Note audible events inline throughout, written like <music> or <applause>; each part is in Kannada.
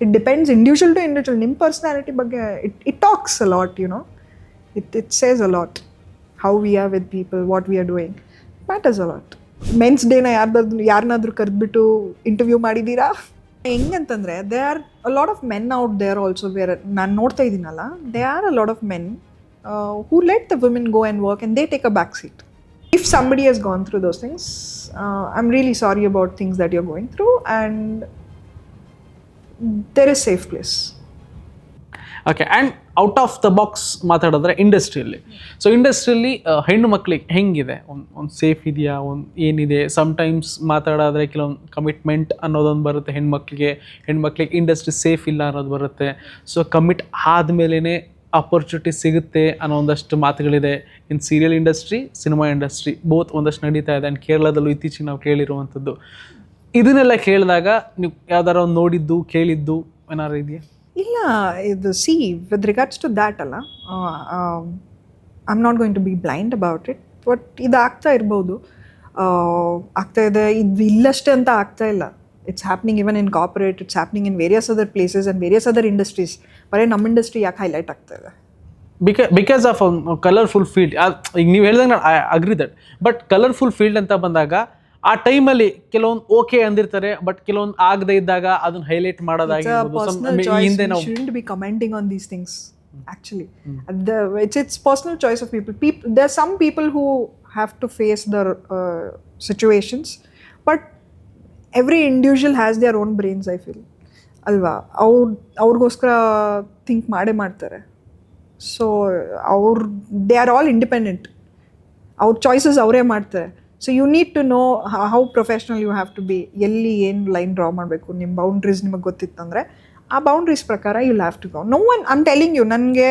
It depends individual to individual ನಿಮ್ಮ ಪರ್ಸ್ನಾಲಿಟಿ ಬಗ್ಗೆ it it talks a lot you know it it says a lot how we are with people what we are doing matters a lot men's ಡೇನ ಯಾರ್ದಾದ್ರು ಯಾರನ್ನಾದ್ರೂ ಕರೆದ್ಬಿಟ್ಟು ಇಂಟರ್ವ್ಯೂ ಮಾಡಿದ್ದೀರಾ ಹೆಂಗಂತಂದರೆ they are a lot of men out there also ಬೇರೆ ನಾನು ನೋಡ್ತಾ ಇದ್ದೀನಲ್ಲ they are a lot of men who let the women go and work and they take a back seat if somebody has gone through those things I am really sorry about things that you are going through and there a safe place okay and out of the box ಮಾತಾಡಿದ್ರೆ ಇಂಡಸ್ಟ್ರಿಯಲ್ಲಿ ಸೊ ಇಂಡಸ್ಟ್ರಿಯಲ್ಲಿ ಹೆಣ್ಣು ಮಕ್ಕಳಿಗೆ ಹೆಂಗಿದೆ? ಒಂದು ಒಂದು ಸೇಫ್ ಇದೆಯಾ? ಒಂದು ಏನಿದೆ? ಸಮ್ಟೈಮ್ಸ್ ಮಾತಾಡೋದ್ರೆ ಕೆಲವೊಂದು ಕಮಿಟ್ಮೆಂಟ್ ಅನ್ನೋದೊಂದು ಬರುತ್ತೆ ಹೆಣ್ಮಕ್ಳಿಗೆ ಹೆಣ್ಮಕ್ಳಿಗೆ ಇಂಡಸ್ಟ್ರಿ ಸೇಫ್ ಇಲ್ಲ ಅನ್ನೋದು ಬರುತ್ತೆ. ಸೊ ಕಮಿಟ್ ಆದಮೇಲೆ ಅಪರ್ಚುನಿಟಿ ಸಿಗುತ್ತೆ ಅನ್ನೋ ಒಂದಷ್ಟು ಮಾತುಗಳಿದೆ. In serial industry cinema industry both ಒಂದಷ್ಟು ನಡೀತಾ ಇದೆ. ಆ್ಯಂಡ್ ಕೇರಳದಲ್ಲೂ ಇತ್ತೀಚೆಗೆ ನಾವು ಕೇಳಿರುವಂಥದ್ದು. ಇದನ್ನೆಲ್ಲ ಕೇಳಿದಾಗ ನೀವು ಯಾವ್ದಾರ ಒಂದು ನೋಡಿದ್ದು ಕೇಳಿದ್ದು ಏನಾದ್ರು ಇದೆಯಾ? ಇಲ್ಲ ಇದು see with regards to that ಅಲ್ಲ I am not going to be blind about it but ಇದು ಆಗ್ತಾ ಇರ್ಬೋದು. ಆಗ್ತಾ ಇದೆ ಇದು ಇಲ್ಲಷ್ಟೇ ಅಂತ ಆಗ್ತಾ ಇಲ್ಲ. It's happening even in corporate it's happening in various other places and various other industries ಬರೀ ನಮ್ಮ ಇಂಡಸ್ಟ್ರಿ ಯಾಕೆ ಹೈಲೈಟ್ ಆಗ್ತಾ ಇದೆ? Because because of colourful field ಈಗ ನೀವು ಹೇಳಿದಾಗ ನಾನು agree that but colourful field ಅಂತ ಬಂದಾಗ ಆ ಟೈಮಲ್ಲಿ ಕೆಲವೊಂದು ಓಕೆ ಅಂದಿರ್ತಾರೆ ಬಟ್ ಕೆಲವೊಂದು ಆಗದೆ ಇದ್ದಾಗ ಅದನ್ನ highlight ಮಾಡೋದಾಗ personal choice be commenting on these things actually personal choice of people people these people who have to face their situations but every individual has their own brains I feel ಅಲ್ವಾ? ಅವ್ರ ಅವ್ರಿಗೋಸ್ಕರ ಥಿಂಕ್ ಮಾಡೇ ಮಾಡ್ತಾರೆ. ಸೊ ಅವ್ರ ದೇ ಆರ್ ಆಲ್ ಇಂಡಿಪೆಂಡೆಂಟ್ ಅವ್ರ ಚಾಯ್ಸಸ್ ಅವರೇ ಮಾಡ್ತಾರೆ. So you need to know how professional you have to be ಎಲ್ಲಿ ಏನು ಲೈನ್ ಡ್ರಾ ಮಾಡಬೇಕು ನಿಮ್ಮ ಬೌಂಡ್ರೀಸ್ ನಿಮಗೆ ಗೊತ್ತಿತ್ತಂದರೆ ಆ ಬೌಂಡ್ರೀಸ್ ಪ್ರಕಾರ you have to go no one I'm telling you ನನಗೆ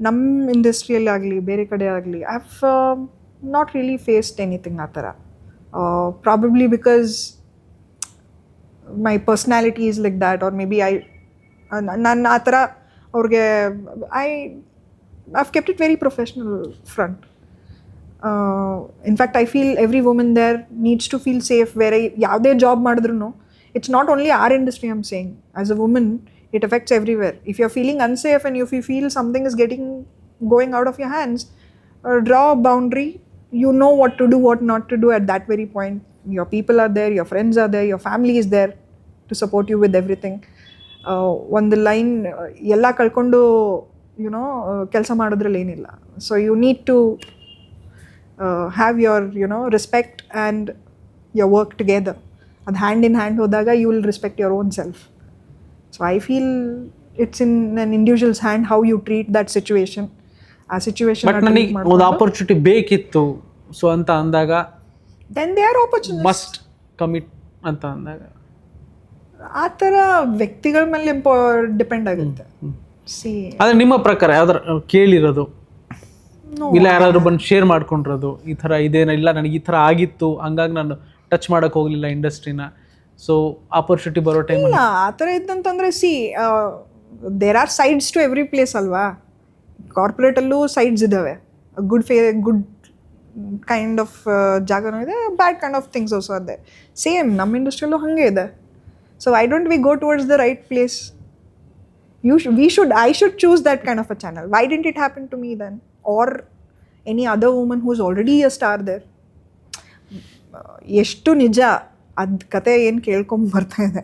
ನಮ್ಮ ಇಂಡಸ್ಟ್ರಿಯಲ್ಲಿ ಆಗಲಿ, ಬೇರೆ ಕಡೆ ಆಗಲಿ I have not really faced anything ಆ ಥರ. Probably because my personality is like that or maybe I ನನ್ನ ಆ ಥರ ಅವ್ರಿಗೆ I I've kept it very professional front in fact I feel every women there needs to feel safe ಬೇರೆ ಯಾವುದೇ ಜಾಬ್ ಮಾಡಿದ್ರು it's not only our industry I'm saying as a woman it affects everywhere if you are feeling unsafe and if you feel something is getting going out of your hands draw a boundary you know what to do, what not to do at that very point. Your people are there, your friends are there, your family is there to support you with everything. ಒಂದು ಲೈನ್ ಎಲ್ಲ ಕಳ್ಕೊಂಡು ಯುನೋ ಕೆಲಸ ಮಾಡೋದ್ರಲ್ಲಿ ಏನಿಲ್ಲ so you need to have your you know respect and your work together ಅದು ಹ್ಯಾಂಡ್ ಇನ್ ಹ್ಯಾಂಡ್ ಹೋದಾಗ you will respect your own self so I feel it's in an individual's hand how you treat that situation ಆ ಸಿಚುವೇಶನ್ ಒಂದು ಆಪರ್ಚುನಿಟಿ ಬೇಕಿತ್ತು. ಸೊ ಅಂತ ಅಂದಾಗ then they are opportunity must commit ಅಂತ ಅಂದಾಗ. ಆ ಥರ ವ್ಯಕ್ತಿಗಳ ಮೇಲೆ ಡಿಪೆಂಡ್ ಆಗುತ್ತೆ. ಸಿ ಆದ್ರೆ ನಿಮ್ಮ ಪ್ರಕಾರ ಯಾವ್ದಾರ ಕೇಳಿರೋದು? ಇಲ್ಲ ಯಾರಾದರೂ ಬಂದು ಶೇರ್ ಮಾಡ್ಕೊಂಡಿರೋದು ಈ ಥರ ಇದೇನ ಇಲ್ಲ ನನಗೆ ಈ ಥರ ಆಗಿತ್ತು ಹಂಗಾಗಿ ನಾನು ಟಚ್ ಮಾಡಕ್ ಹೋಗ್ಲಿಲ್ಲ ಇಂಡಸ್ಟ್ರಿನ ಸೊ ಆಪರ್ಚುನಿಟಿ ಬರೋ ಟೈಮ್ ಇಲ್ಲ ಆ ಥರ ಇದ್ದಂತಂದರೆ see there are sides to every place ಅಲ್ವಾ? ಕಾರ್ಪೊರೇಟಲ್ಲೂ ಸೈಡ್ಸ್ ಇದ್ದಾವೆ ಗುಡ್ ಫೇ ಗುಡ್ ಕೈಂಡ್ ಆಫ್ ಜಾಗನೂ ಇದೆ bad kind of things also ಅದೇ ಸೇಮ್ ನಮ್ಮ ಇಂಡಸ್ಟ್ರಿಯಲ್ಲೂ ಹಾಗೆ ಇದೆ. So I don't we go towards the right place you we should I should choose that kind of a channel why didn't it happen to me then are any other woman who is already a star there ಎಷ್ಟು ನಿಜ? ಅದು ಕತೆ ಏನು ಕೇಳ್ಕೊಂಡು ಬರ್ತಾ ಇದೆ?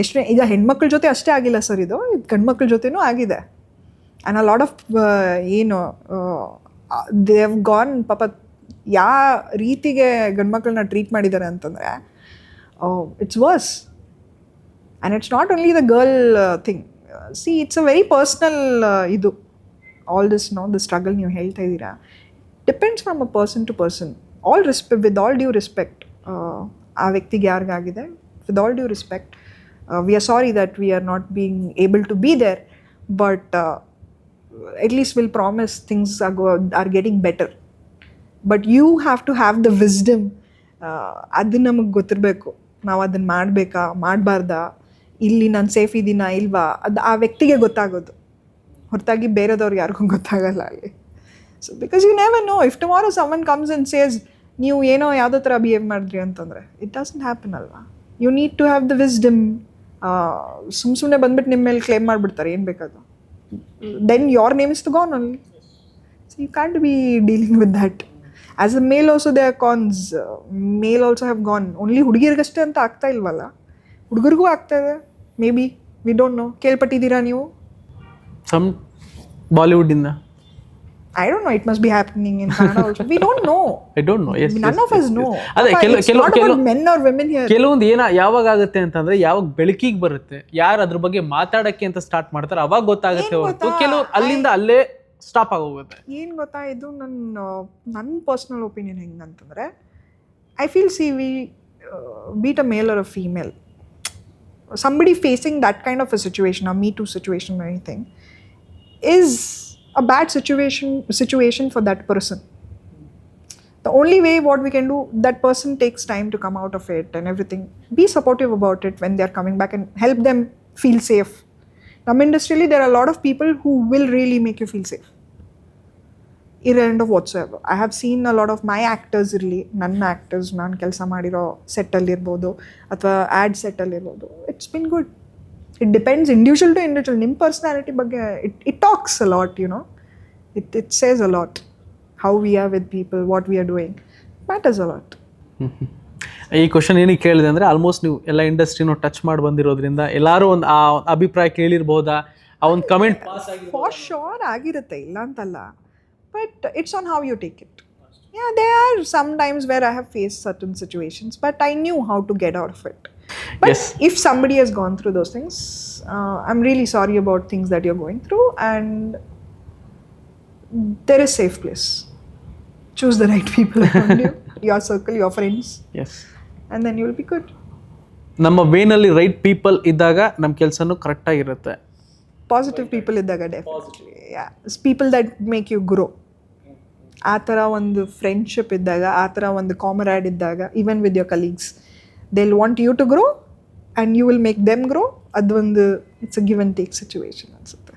ಎಷ್ಟು ಈಗ ಹೆಣ್ಮಕ್ಳ ಜೊತೆ ಅಷ್ಟೇ ಆಗಿಲ್ಲ ಸರ್ ಇದು. ಇದು ಗಂಡ್ಮಕ್ಳ ಜೊತೆನೂ ಆಗಿದೆ. ಆ್ಯಂಡ್ ಅ ಲಾಟ್ ಆಫ್ ಏನು ದೇವ್ ಗಾನ್ ಪಾಪ ಯಾ ರೀತಿಗೆ ಗಂಡ್ಮಕ್ಳನ್ನ ಟ್ರೀಟ್ ಮಾಡಿದ್ದಾರೆ ಅಂತಂದರೆ it's worse and it's not only the girl thing see it's a very personal ಇದು. All this no the struggle ನೀವು ಹೇಳ್ತಾ ಇದ್ದೀರಾ depends from a person to person all respect with all due respect ಆ ವ್ಯಕ್ತಿಗೆ ಯಾರಿಗಾಗಿದೆ with all due respect we are sorry that we are not being able to be there but at least will promise things are, go, are getting better. But you have to have the wisdom ಅದು ನಮಗೆ ಗೊತ್ತಿರಬೇಕು. ನಾವು ಅದನ್ನು ಮಾಡಬೇಕಾ ಮಾಡಬಾರ್ದಾ? ಇಲ್ಲಿ ನಾನು ಸೇಫ್ ಇದ್ದೀನಾ ಇಲ್ವಾ? ಅದು ಆ ವ್ಯಕ್ತಿಗೆ ಗೊತ್ತಾಗೋದು. ಹೊರತಾಗಿ ಬೇರೆದವ್ರಿಗೆ ಯಾರಿಗೂ ಗೊತ್ತಾಗಲ್ಲ ಅಲ್ಲಿ so because you never know if tomorrow someone comes and says ನೀವು ಏನೋ ಯಾವುದೋ ಥರ ಬಿಹೇವ್ ಮಾಡಿದ್ರಿ ಅಂತಂದರೆ ಇಟ್ ಡಸಂಟ್ ಹ್ಯಾಪನ್ ಅಲ್ವಾ? You need to have the wisdom ಸುಮ್ ಸುಮ್ಮನೆ ಬಂದ್ಬಿಟ್ಟು ನಿಮ್ಮ ಮೇಲೆ ಕ್ಲೇಮ್ ಮಾಡಿಬಿಡ್ತಾರೆ. ಏನು ಬೇಕಾದ್ರು. Then your name is the gone only so you can't be dealing with that as a male also they are cons male also have gone only ಹುಡುಗಿರಿಗಷ್ಟೇ ಅಂತ ಆಗ್ತಾ ಇಲ್ವಲ್ಲ? ಹುಡುಗರಿಗೂ ಆಗ್ತಾ ಇದೆ. May be we don't know ಕೇಳ್ಪಟ್ಟಿದ್ದೀರಾ ನೀವು? ಸಮ್ ಬಾಲಿವುಡ್ ಇಂದ I don't know it must be happening in Kannada also we don't know I don't know yes none of us know ಅದೇ ಕೆಲವು ಕೆಲವು ಮೆನ್ ಆರ್ ವುಮೆನ್ ಹಿಯರ್ ಕೆಲವೊಂದು ಏನ ಯಾವಾಗ ಆಗುತ್ತೆ ಅಂತಂದ್ರೆ ಯಾವಾಗ ಬೆಳಕಿಗೆ ಬರುತ್ತೆ ಯಾರು ಅದ್ರ ಬಗ್ಗೆ ಮಾತಾಡಕ್ಕೆ ಅಂತ ಸ್ಟಾರ್ಟ್ ಮಾಡ್ತಾರೆ ಅವಾಗ ಗೊತ್ತಾಗುತ್ತೆ ಹೊರತು. ಕೆಲವು ಅಲ್ಲಿಂದ ಅಲ್ಲೇ ಸ್ಟಾಪ್ ಆಗೋಗುತ್ತೆ. ಏನು ಗೊತ್ತಾ? ಇದು ನನ್ನ ನನ್ನ personal opinion ಹೆಂಗಂತಂದರೆ I feel see we be it a male or a female somebody facing that kind of a situation or me too situation anything. is a bad situation situation for that person the only way what we can do that person takes time to come out of it and everything be supportive about it when they are coming back and help them feel safe ನಮ್ಮ ಇಂಡಸ್ಟ್ರಿಯಲ್ಲಿ there are a lot of people who will really make you feel safe ಇರೆಂಡ್ of whatsoever I have seen a lot of my actors ಇರಲಿ ನನ್ನ ಆ್ಯಕ್ಟರ್ಸ್ ನಾನು ಕೆಲಸ ಮಾಡಿರೋ ಸೆಟ್ಟಲ್ಲಿರ್ಬೋದು ಅಥವಾ add ಸೆಟ್ಟಲ್ಲಿರ್ಬೋದು it's been good It depends individual to individual ನಿಮ್ಮ ಪರ್ಸ್ನಾಲಿಟಿ ಬಗ್ಗೆ it it talks a lot you know it it says a lot how we are with people what we are doing matters a lot ಈ ಕ್ವಶನ್ ಏನಕ್ಕೆ ಕೇಳಿದೆ ಅಂದರೆ ಆಲ್ಮೋಸ್ಟ್ ನೀವು ಎಲ್ಲ ಇಂಡಸ್ಟ್ರಿನೂ ಟಚ್ ಮಾಡಿ ಬಂದಿರೋದ್ರಿಂದ ಎಲ್ಲರೂ ಒಂದು ಆ ಅಭಿಪ್ರಾಯ ಕೇಳಿರ್ಬೋದಾ? ಆ ಒಂದು ಕಮೆಂಟ್ ಫಾರ್ ಶೋರ್ ಆಗಿರುತ್ತೆ ಇಲ್ಲ ಅಂತಲ್ಲ. But it's on how you take it yeah they are some times where I have face certain situations but I knew how to get out of it But Yes. If somebody has gone through those things I am really sorry about things that you're going through and there is safe place choose the right people <laughs> around you <laughs> your circle your friends as and then you will be good ನಮ್ಮ ವೇನಲ್ಲಿ ರೈಟ್ ಪೀಪಲ್ ಇದ್ದಾಗ ನಮ್ಮ ಕೆಲಸನೂ ಕರೆಕ್ಟಾಗಿರುತ್ತೆ ಪಾಸಿಟಿವ್ ಪೀಪಲ್ ಇದ್ದಾಗ definitely people that make you grow ಆ ಥರ ಒಂದು ಫ್ರೆಂಡ್ಶಿಪ್ ಇದ್ದಾಗ ಆ ಥರ ಒಂದು ಕಾಮರಾಡ್ ಇದ್ದಾಗ even with your colleagues they will want you to grow and you will make them grow ಅದೊಂದು it's a give and take situation ಅನ್ಸುತ್ತೆ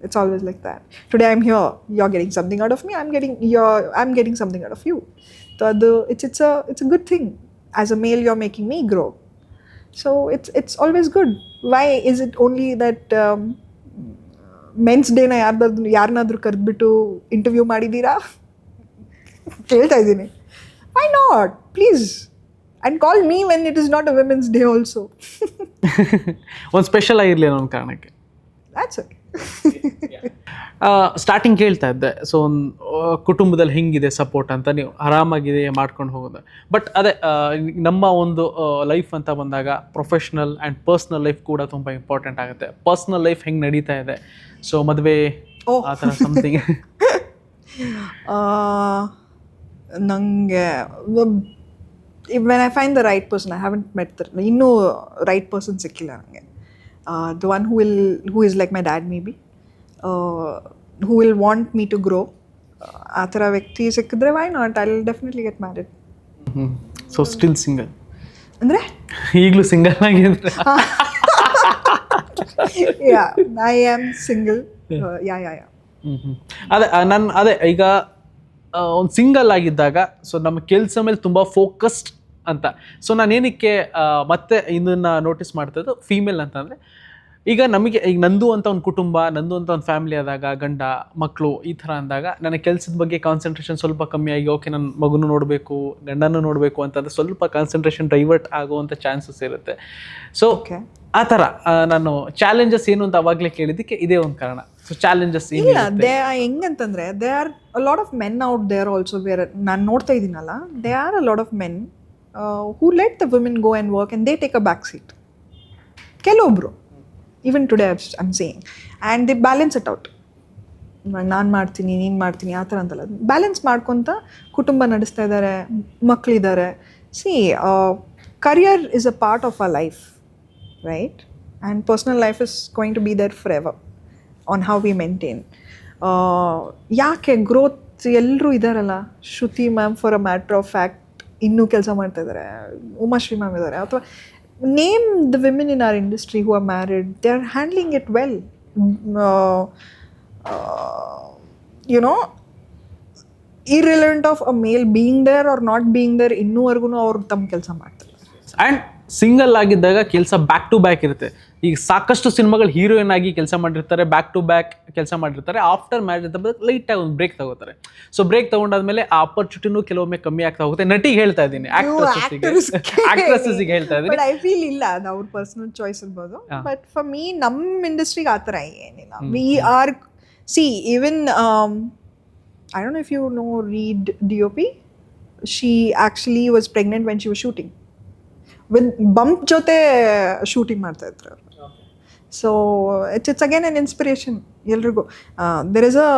it's always like that today I am here you are getting something out of me I am getting your I am getting something out of you so ಅದು it's it's a it's a good thing as a male you are making me grow So it's it's always good. Why is it only that um, men's ಡೇನ ಯಾರ್ದಾದ್ರು ಯಾರನ್ನಾದ್ರೂ ಕರೆದ್ಬಿಟ್ಟು ಇಂಟರ್ವ್ಯೂ ಮಾಡಿದ್ದೀರಾ ಕೇಳ್ತಾ ಇದ್ದೀನಿ why not please and call me when it is not a women's day also ಒಂದು ಸ್ಪೆಷಲ್ ಆಗಿರಲಿ ಅನ್ನೋ ಒಂದು ಕಾರಣಕ್ಕೆ ಓಕೆ ಸ್ಟಾರ್ಟಿಂಗ್ <laughs> ಕೇಳ್ತಾ ಇದ್ದೆ. ಸೊ ಒಂದು ಕುಟುಂಬದಲ್ಲಿ ಹೆಂಗಿದೆ ಸಪೋರ್ಟ್ ಅಂತ ನೀವು ಆರಾಮಾಗಿದೆ ಮಾಡ್ಕೊಂಡು ಹೋಗೋದು. ಬಟ್ ಅದೇ ನಮ್ಮ ಒಂದು ಲೈಫ್ ಅಂತ ಬಂದಾಗ ಪ್ರೊಫೆಷ್ನಲ್ ಆ್ಯಂಡ್ ಪರ್ಸ್ನಲ್ ಲೈಫ್ ಕೂಡ ತುಂಬ ಇಂಪಾರ್ಟೆಂಟ್ ಆಗುತ್ತೆ. ಪರ್ಸ್ನಲ್ ಲೈಫ್ ಹೆಂಗೆ ನಡೀತಾ ಇದೆ? ಸೊ ಮದುವೆ ಓ. ಆ ಥರ ಸಮಥಿಂಗ್ <laughs> ನನಗೆ when I find the right person I haven't met the ಇನ್ನೂ ರೈಟ್ ಪರ್ಸನ್ ಸಿಕ್ಕಿಲ್ಲ ನನಗೆ the one who will who is like my dad may be who will want me to grow ಆ ಥರ ವ್ಯಕ್ತಿ ಸಿಕ್ಕಿದ್ರೆ why not I will definitely get married so still single ಅಂದರೆ? ಈಗಲೂ ಸಿಂಗಲ್ ಆಗಿದ್ರೆ? Yeah I am single yeah yeah yeah. ಅದೇ ನನ್ನ ಅದೇ ಈಗ ಒಂದು ಸಿಂಗಲ್ ಆಗಿದ್ದಾಗ ಸೊ ನಮ್ಮ ಕೆಲಸ ಮೇಲೆ ತುಂಬ ಫೋಕಸ್ಡ್ ಅಂತ. ಸೊ ನಾನು ಏನಕ್ಕೆ ಮತ್ತೆ ಇದನ್ನು ನೋಟಿಸ್ ಮಾಡ್ತಾ ಇದ್ದು ಫೀಮೇಲ್ ಅಂತಂದರೆ ಈಗ ನಮಗೆ ಈಗ ನಂದು ಅಂತ ಒಂದು ಕುಟುಂಬ ನಂದು ಅಂತ ಒಂದು ಫ್ಯಾಮಿಲಿ ಆದಾಗ ಗಂಡ ಮಕ್ಕಳು ಈ ಥರ ಅಂದಾಗ ನನ್ನ ಕೆಲಸದ ಬಗ್ಗೆ ಕಾನ್ಸಂಟ್ರೇಷನ್ ಸ್ವಲ್ಪ ಕಮ್ಮಿ ಆಗಿ ಓಕೆ ನನ್ನ ಮಗುನು ನೋಡಬೇಕು ಗಂಡನೂ ನೋಡಬೇಕು ಅಂತಂದ್ರೆ ಸ್ವಲ್ಪ ಕಾನ್ಸಂಟ್ರೇಷನ್ ಡೈವರ್ಟ್ ಆಗುವಂಥ ಚಾನ್ಸಸ್ ಇರುತ್ತೆ. ಸೊ ಓಕೆ ಆ ಥರ ನಾನು ಚಾಲೆಂಜಸ್ ಏನು ಅಂತ ಅವಾಗಲೇ ಕೇಳಿದ್ದಕ್ಕೆ ಇದೇ ಒಂದು ಕಾರಣ. ಚಾಲೆಂಜಸ್ ಇಲ್ಲ they ಹೆಂಗಂತಂದ್ರೆ they are a lot of men out there also ಬೇರೆ ನಾನು ನೋಡ್ತಾ ಇದ್ದೀನಲ್ಲ they are a lot of men who let the women go and work and they take a back seat ಕೆಲವೊಬ್ರು even today I'm saying and the balance it out ನಾನು ಮಾಡ್ತೀನಿ ನೀನು ಮಾಡ್ತೀನಿ ಆ ಥರ ಅಂತಲ್ಲ. ಬ್ಯಾಲೆನ್ಸ್ ಮಾಡ್ಕೊತ ಕುಟುಂಬ ನಡೆಸ್ತಾ ಇದ್ದಾರೆ ಮಕ್ಕಳಿದ್ದಾರೆ see career is a part of a life right and personal life is going to be there forever on how we maintain ಯಾಕೆ ಗ್ರೋತ್ ಎಲ್ಲರೂ ಇದ್ದಾರಲ್ಲ Shruti ma'am for a matter of fact ಇನ್ನೂ ಕೆಲಸ ಮಾಡ್ತಾ ಇದ್ದಾರೆ ಉಮಾಶ್ರೀ ಮ್ಯಾಮ್ ಇದ್ದಾರೆ ಅಥವಾ name the women in our industry who are married they are handling it well you know irrelevant of a male being there are not being there ಇನ್ನೂವರೆಗೂ ಅವ್ರು ತಮ್ಮ ಕೆಲಸ ಮಾಡ್ತಾರೆ. ಆ್ಯಂಡ್ ಸಿಂಗಲ್ ಆಗಿದ್ದಾಗ ಕೆಲಸ ಬ್ಯಾಕ್ ಟು ಬ್ಯಾಕ್ ಇರುತ್ತೆ. ಈಗ ಸಾಕಷ್ಟು ಸಿನಿಮಾಗಳು ಹೀರೋಯಿನ್ ಆಗಿ ಕೆಲಸ ಮಾಡಿರ್ತಾರೆ ಬ್ಯಾಕ್ ಟು ಬ್ಯಾಕ್ ಕೆಲಸ ಮಾಡಿರ್ತಾರೆ ಆಫ್ಟರ್ ಮ್ಯಾರೇಜ್ ಅಂತ ಲೈಟ್ ಲೈಟಾಗಿ ಒಂದು ಬ್ರೇಕ್ ತಗೋತಾರೆ. ಸೊ ಬ್ರೇಕ್ ತಗೊಂಡಾದ್ಮೇಲೆ ಆ ಆಪರ್ಚುನಿಟಿನೂ ಕೆಲವೊಮ್ಮೆ ಕಮ್ಮಿ ಆಗ್ತಾ ಹೋಗುತ್ತೆ. ನಟಿಗೆ ಹೇಳ್ತಾ ಇದ್ದೀನಿ ಆಕ್ಟ್ರೆಸ್ಸಿಗೆ ಹೇಳ್ತಾ ಇದ್ದೀನಿ. ಐ ಫೀಲ್ ಇಲ್ಲ ಅದು ಅವ್ರ ಪರ್ಸನಲ್ ಚಾಯ್ಸ್ ಇರ್ಬೋದು. ಬಟ್ ಫಾರ್ ಮೀ ನಮ್ಮ ಇಂಡಸ್ಟ್ರಿಗೆ ಆ ಥರ ಏನಿಲ್ಲ. We are see even I don't if you know read D O P she actually was pregnant when she was shooting with bump ಜೊತೆ ಶೂಟಿಂಗ್ ಮಾಡ್ತಾ ಇದ್ರು so it's it's again an inspiration ಎಲ್ರಿಗೂ. There is a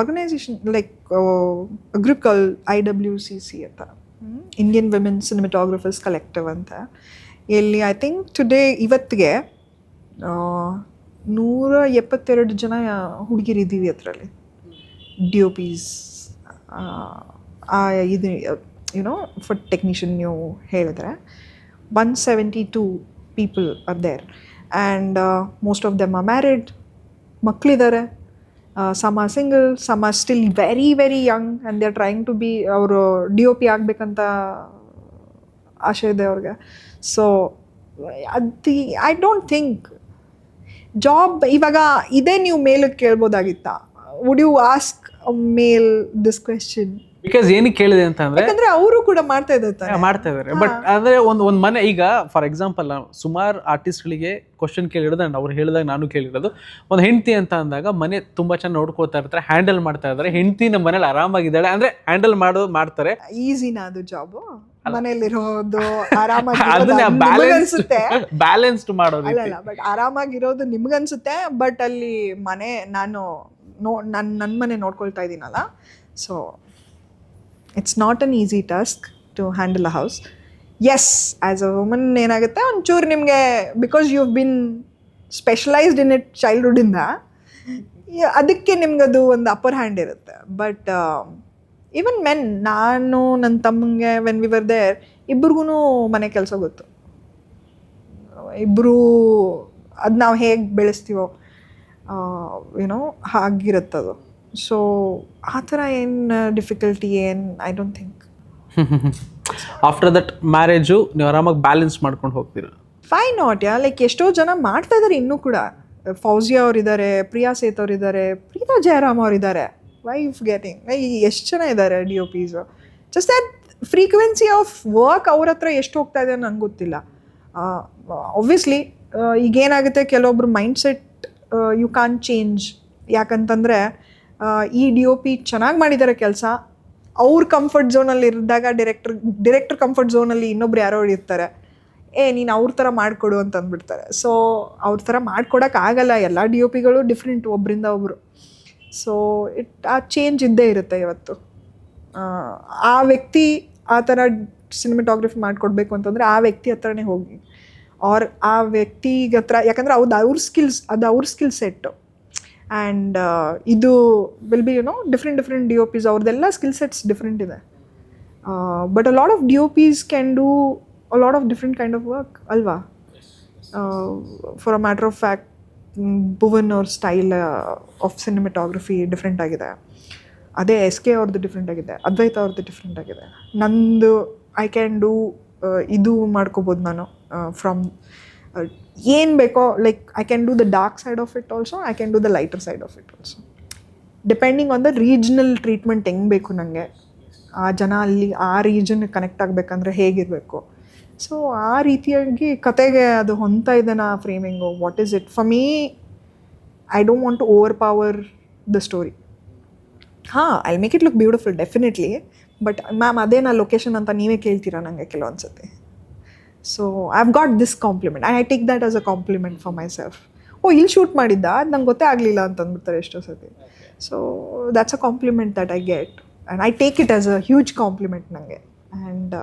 organisation like group call I W C C ಅಂತ. ಇಂಡಿಯನ್ ವಿಮೆನ್ ಸಿನಿಮಾಟೋಗ್ರಫರ್ಸ್ ಕಲೆಕ್ಟಿವ್ ಅಂತ. ಇಲ್ಲಿ ಐ ಥಿಂಕ್ ಟುಡೇ ಇವತ್ತಿಗೆ ನೂರ ಎಪ್ಪತ್ತೆರಡು ಜನ ಹುಡುಗಿರಿದ್ದೀವಿ ಅದರಲ್ಲಿ. ಡಿ ಒ ಪೀಸ್ ಇದು ಯುನೋ ಫುಡ್ ಟೆಕ್ನಿಷಿಯನ್ ನೀವು ಹೇಳಿದ್ರೆ. One seventy two people are there and most of them are married ಮಕ್ಕಳಿದ್ದಾರೆ some single some still very very young and they are trying to be ಅವರು ಡಿ ಒ ಪಿ ಆಗಬೇಕಂತ ಆಶೆ ಇದೆ ಅವ್ರಿಗೆ. ಸೊ ಅದು ಐ ಡೋಂಟ್ ಥಿಂಕ್ ಜಾಬ್ ಇವಾಗ ಇದೇ ನೀವು ಮೇಲಕ್ಕೆ ಕೇಳ್ಬೋದಾಗಿತ್ತಾ? Would you ask male this question because ಏನಕ್ಕೆ ಕೇಳಿದೆ ಅಂತ ಅಂದ್ರೆ ಯಾಕಂದ್ರೆ ಅವರು ಕೂಡ ಮಾಡ್ತಾ ಇದ್ದಾರೆ. ಮಾಡ್ತಾ ಇದ್ದಾರೆ. ಬಟ್ ಅಂದ್ರೆ ಒಂದು ಒಂದು ಮನೆ ಈಗ ಫಾರ್ ಎಕ್ಸಾಂಪಲ್ ಸುಮಾರು ಆರ್ಟಿಸ್ಟ್ಗಳಿಗೆ ಕ್ವಶನ್ ಕೇಳಿರೋದು ಅಂಡ್ ಅವ್ರು ಹೇಳಿದಾಗ ನಾನು ಕೇಳಿರೋದು. ಒಂದು ಹೆಂಡತಿ ಅಂತ ಅಂದಾಗ ಮನೆ ತುಂಬಾ ಚೆನ್ನಾಗಿ ನೋಡ್ಕೋತಾ ಇರ್ತಾರೆ ಹ್ಯಾಂಡಲ್ ಮಾಡ್ತಾ ಇದ್ದಾರೆ. ಹೆಂಡತಿ ನಮ್ಮ ಮನೇಲಿ ಆರಾಮಾಗಿದ್ದಾಳೆ ಅಂದ್ರೆ ಹ್ಯಾಂಡಲ್ ಮಾಡೋದು ಮಾಡ್ತಾರೆ. ಈಸಿನಾ ಅದು ಜಾಬ್ ಮನೇಲಿರೋದು ಅನ್ಸುತ್ತೆ ಬ್ಯಾಲೆನ್ಸ್ಡ್ ಮಾಡೋದು ಅಲ್ಲ ಬಟ್ <laughs> ಆರಾಮಾಗಿರೋದು ನಿಮ್ಗನ್ಸುತ್ತೆ ಬಟ್ ಅಲ್ಲಿ ಮನೆ ನಾನು ನೋ ನನ್ನ ನನ್ನ ಮನೆ ನೋಡ್ಕೊಳ್ತಾ ಇದ್ದೀನಲ್ಲ so it's not an easy task to handle a house as as a woman ಏನಾಗುತ್ತೆ? ಒಂಚೂರು ನಿಮಗೆ because you been specialised in it ಚೈಲ್ಡ್ಹುಡ್ಡಿಂದ ಅದಕ್ಕೆ ನಿಮ್ಗದು ಒಂದು ಅಪ್ಪರ್ ಹ್ಯಾಂಡ್ ಇರುತ್ತೆ. ಬಟ್ ಈವನ್ ಮೆನ್ ನಾನು ನನ್ನ ತಮ್ಮಂಗೆ ವೆನ್ ವಿ ವರ್ ದೇರ್ ಇಬ್ರಿಗೂ ಮನೆ ಕೆಲಸ ಗೊತ್ತು. ಇಬ್ಬರು ಅದು ನಾವು ಹೇಗೆ ಬೆಳೆಸ್ತೀವೋ ಏನೋ ಹಾಗಿರುತ್ತದು. ಸೊ ಆ ಥರ ಏನು ಡಿಫಿಕಲ್ಟಿ ಏನು? I don't think after that marriage ನೀವು ಆರಾಮಾಗಿ ಬ್ಯಾಲೆನ್ಸ್ ಮಾಡ್ಕೊಂಡು ಹೋಗ್ತೀರಾ? ಫೈ ನಾಟ್ ಯಾ ಲೈಕ್ ಎಷ್ಟೋ ಜನ ಮಾಡ್ತಾ ಇದ್ದಾರೆ ಇನ್ನೂ ಕೂಡ. ಫೌಜಿಯಾ ಅವರಿದ್ದಾರೆ ಪ್ರಿಯಾ ಸೇತ್ ಅವರಿದ್ದಾರೆ ಪ್ರೀತಾ ಜಯರಾಮ್ ಅವರಿದ್ದಾರೆ. ವೈಫ್ ಗೆಟಿಂಗ್ ಎಷ್ಟು ಜನ ಇದ್ದಾರೆ D O Ps just that frequency of work ಅವ್ರ ಹತ್ರ ಎಷ್ಟು ಹೋಗ್ತಾ ಇದೆ ನಂಗೆ ಗೊತ್ತಿಲ್ಲ. ಒಬ್ವಿಯಸ್ಲಿ ಈಗೇನಾಗುತ್ತೆ ಕೆಲವೊಬ್ರು mindset you can change ಯಾಕಂತಂದರೆ ಈ ಡಿ ಒ ಪಿ ಚೆನ್ನಾಗಿ ಮಾಡಿದ್ದಾರೆ ಕೆಲಸ. ಅವ್ರ ಕಂಫರ್ಟ್ ಝೋನಲ್ಲಿ ಇದ್ದಾಗ ಡೈರೆಕ್ಟರ್ ಡೈರೆಕ್ಟರ್ ಕಂಫರ್ಟ್ ಝೋನಲ್ಲಿ ಇನ್ನೊಬ್ರು ಯಾರೋ ಇರ್ತಾರೆ. ಏ ನೀನು ಅವ್ರ ಥರ ಮಾಡಿಕೊಡು ಅಂತ ಅಂದ್ಬಿಡ್ತಾರೆ ಸೊ ಅವ್ರ ಥರ ಮಾಡ್ಕೊಡೋಕ್ಕಾಗಲ್ಲ ಎಲ್ಲ ಡಿ ಒ ಪಿಗಳು ಡಿಫ್ರೆಂಟ್ ಒಬ್ಬರಿಂದ ಒಬ್ಬರು ಸೊ ಇಟ್ ಆ ಚೇಂಜ್ ಇದ್ದೇ ಇರುತ್ತೆ ಇವತ್ತು. ಆ, ವ್ಯಕ್ತಿ ಆ ಥರ ಸಿನಿಮಾಟೋಗ್ರಫಿ ಮಾಡಿಕೊಡ್ಬೇಕು ಅಂತಂದರೆ ಆ ವ್ಯಕ್ತಿ ಹತ್ರನೇ ಹೋಗಿ. ಆರ್ ಆ ವ್ಯಕ್ತಿಗೆ ಹತ್ರ ಯಾಕಂದರೆ ಅವ್ರದ್ದು ಅವ್ರ ಸ್ಕಿಲ್ಸ್ ಅದು ಅವ್ರ ಸ್ಕಿಲ್ ಸೆಟ್ಟು ಆ್ಯಂಡ್ ಇದು will be you know different different D O Ps ಅವ್ರದ್ದೆಲ್ಲ ಸ್ಕಿಲ್ ಸೆಟ್ಸ್ ಡಿಫ್ರೆಂಟ್ ಇದೆ. But a lot of D O Ps can do a lot of different kind of work ಅಲ್ವಾ? For a matter of fact Bhuvan ಅವ್ರ ಸ್ಟೈಲ್ ಆಫ್ ಸಿನಿಮೆಟೋಗ್ರಫಿ ಡಿಫ್ರೆಂಟ್ ಆಗಿದೆ. ಅದೇ ಎಸ್ ಕೆ ಅವ್ರದ್ದು ಡಿಫ್ರೆಂಟ್ ಆಗಿದೆ. ಅದ್ವೈತ ಅವ್ರದ್ದು ಡಿಫ್ರೆಂಟ್ ಆಗಿದೆ. ನಂದು ಐ ಕ್ಯಾನ್ ಡೂ ಇದು ಮಾಡ್ಕೋಬೋದು ನಾನು ಫ್ರಮ್ ಏನು ಬೇಕೋ like I can do the dark side of it also I can do the lighter side of it also depending on the regional treatment ಹೆಂಗೆ ಬೇಕು ನನಗೆ ಆ ಜನ ಅಲ್ಲಿ, ಆ ರೀಜನ್ ಕನೆಕ್ಟ್ ಆಗಬೇಕಂದ್ರೆ ಹೇಗಿರಬೇಕು. ಸೊ ಆ ರೀತಿಯಾಗಿ ಕತೆಗೆ ಅದು ಹೊಂತಾ ಇದೆನಾ framing what is it for me I don't want to overpower the story ಹಾಂ I make it look beautiful definitely but ma'am ಅದೇ ನಾ ಲೊಕೇಶನ್ ಅಂತ ನೀವೇ ಕೇಳ್ತೀರಾ ನನಗೆ ಕೆಲವೊಂದು ಸತಿ so I have got this compliment I take that as a compliment for myself ಓ ಇಲ್ಲಿ ಶೂಟ್ ಮಾಡಿದ್ದ? ಅದು ನಂಗೆ ಗೊತ್ತೇ ಆಗಲಿಲ್ಲ ಅಂತ ಅಂದ್ಬಿಡ್ತಾರೆ ಎಷ್ಟೋ ಸತಿ so that's a compliment that I get and I take it as a huge compliment ನನಗೆ and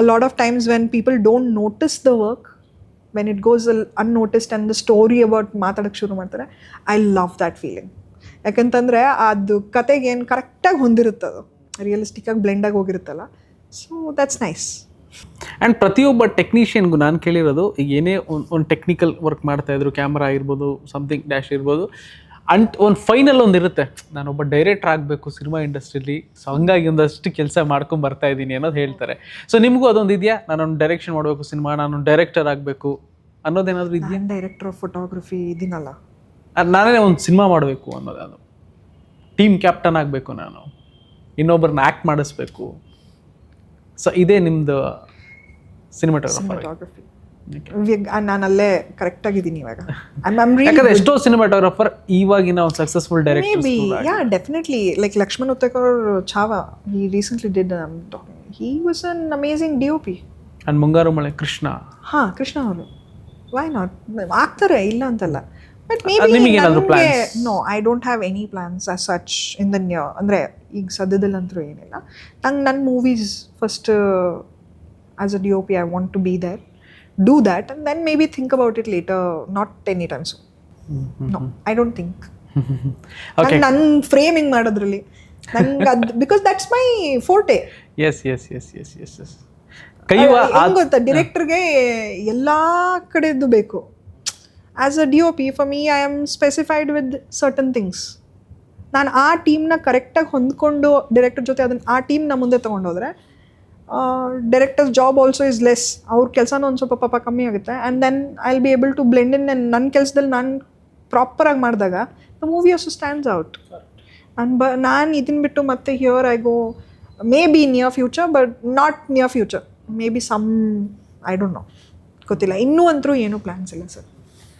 a lot of times when people don't notice the work when it goes unnoticed and the story about ಮಾತಾಡೋಕ್ಕೆ ಶುರು ಮಾಡ್ತಾರೆ ಐ ಲವ್ ದ್ಯಾಟ್ ಫೀಲಿಂಗ್ ಯಾಕಂತಂದರೆ ಅದು ಕತೆಗೆ ಏನು ಕರೆಕ್ಟಾಗಿ ಹೊಂದಿರುತ್ತೆ ಅದು ರಿಯಲಿಸ್ಟಿಕ್ಕಾಗಿ ಬ್ಲೆಂಡಾಗಿ ಹೋಗಿರುತ್ತಲ್ಲ. ಸೊ ದ್ಯಾಟ್ಸ್ ನೈಸ್ ಆ್ಯಂಡ್ ಪ್ರತಿಯೊಬ್ಬ ಟೆಕ್ನಿಷಿಯನ್ಗೂ ನಾನು ಕೇಳಿರೋದು ಈಗ ಏನೇ ಒಂದು ಒಂದು ಟೆಕ್ನಿಕಲ್ ವರ್ಕ್ ಮಾಡ್ತಾ ಇದ್ರು ಕ್ಯಾಮ್ರಾ ಇರ್ಬೋದು ಸಮಥಿಂಗ್ ಡ್ಯಾಶ್ ಇರ್ಬೋದು ಅಂಟ್ ಒಂದು ಫೈನಲ್ ಒಂದು ಇರುತ್ತೆ. ನಾನೊಬ್ಬ ಡೈರೆಕ್ಟರ್ ಆಗಬೇಕು ಸಿನಿಮಾ ಇಂಡಸ್ಟ್ರಿಲಿ ಸೊ ಹಂಗಾಗಿ ಒಂದಷ್ಟು ಕೆಲಸ ಮಾಡ್ಕೊಂಡು ಬರ್ತಾ ಇದ್ದೀನಿ ಅನ್ನೋದು ಹೇಳ್ತಾರೆ. ಸೊ ನಿಮಗೂ ಅದೊಂದು ಇದೆಯಾ? ನಾನೊಂದು ಡೈರೆಕ್ಷನ್ ಮಾಡಬೇಕು ಸಿನಿಮಾ ನಾನು ಡೈರೆಕ್ಟರ್ ಆಗಬೇಕು ಅನ್ನೋದೇನಾದರೂ ಇದೆಯಾ? ಡೈರೆಕ್ಟರ್ ಆಫ್ ಫೋಟೋಗ್ರಫಿ ಇದೀನಲ್ಲ. ನಾನೇ ಒಂದು ಸಿನಿಮಾ ಮಾಡಬೇಕು ಅನ್ನೋದು ಅದು. ಟೀಮ್ ಕ್ಯಾಪ್ಟನ್ ಆಗಬೇಕು ನಾನು. ಇನ್ನೊಬ್ಬರನ್ನ ಆ್ಯಕ್ಟ್ ಮಾಡಿಸ್ಬೇಕು. ಸೊ ಇದೇ ನಿಮ್ಮದು ಸಿನಿಮಾಟೋಗ್ರಫರ್ ಫೋಟೋಗ್ರಫಿ ನಾನು ಅಲ್ಲೇ ಕರೆಕ್ಟ್ ಆಗಿದ್ದೀನಿ ಇವಾಗ. ಯಾಕಂದ್ರೆ ಎಷ್ಟೋ ಸಿನಿಮಾಟೋಗ್ರಫರ್ ಇವಾಗಿನ ಒಂದು successful director yeah definitely like Lakshman Lakshman Uttakar Chava, he recently did. He was an amazing D O DOP. And Mungaru Male Krishna ಹಾ ಕೃಷ್ಣ ಅವರು. ವೈ ನಾಟ್ ಆಗ್ತಾರೆ ಇಲ್ಲ ಅಂತಲ್ಲ. But may be? No I don't have any plans such in the ಅಂದರೆ ಈಗ ಸದ್ಯದಲ್ಲಂತೂ ಏನಿಲ್ಲ. ನಂಗೆ ನನ್ನ movies first as a D O P I want to be there do that and then may be think about it later not any times no I don't think ನನ್ನ ಫ್ರೇಮಿಂಗ್ ಮಾಡೋದ್ರಲ್ಲಿ. ನಂಗೆ ಅದು because that's my forte S S S S S S ಕೈಯುವ ಗೊತ್ತಾ? ಡಿರೆಕ್ಟರ್ಗೆ ಎಲ್ಲ ಕಡೆದು ಬೇಕು. As a D O P for me I am specified with certain things ನಾನು ಆ ಟೀಮ್ನ ಕರೆಕ್ಟಾಗಿ ಹೊಂದ್ಕೊಂಡು ಡೈರೆಕ್ಟರ್ ಜೊತೆ ಅದನ್ನು ಆ ಟೀಮ್ನ ಮುಂದೆ ತೊಗೊಂಡೋದ್ರೆ directors job also is less ಅವ್ರ ಕೆಲಸನೂ ಒಂದು ಸ್ವಲ್ಪ ಪಾಪ ಕಮ್ಮಿ ಆಗುತ್ತೆ. And then I will be able to blend in ನನ್ನ ಕೆಲಸದಲ್ಲಿ ನಾನು ಪ್ರಾಪರಾಗಿ ಮಾಡಿದಾಗ the movie also stands out ನಾನು ಬ, ನಾನು ಇದನ್ನ ಬಿಟ್ಟು ಮತ್ತೆ here I go may be near future but not near future may be some I don't know ಗೊತ್ತಿಲ್ಲ. ಇನ್ನೂ ಅಂತರೂ ಏನೂ ಪ್ಲ್ಯಾನ್ಸ್ ಇಲ್ಲ ಸರ್.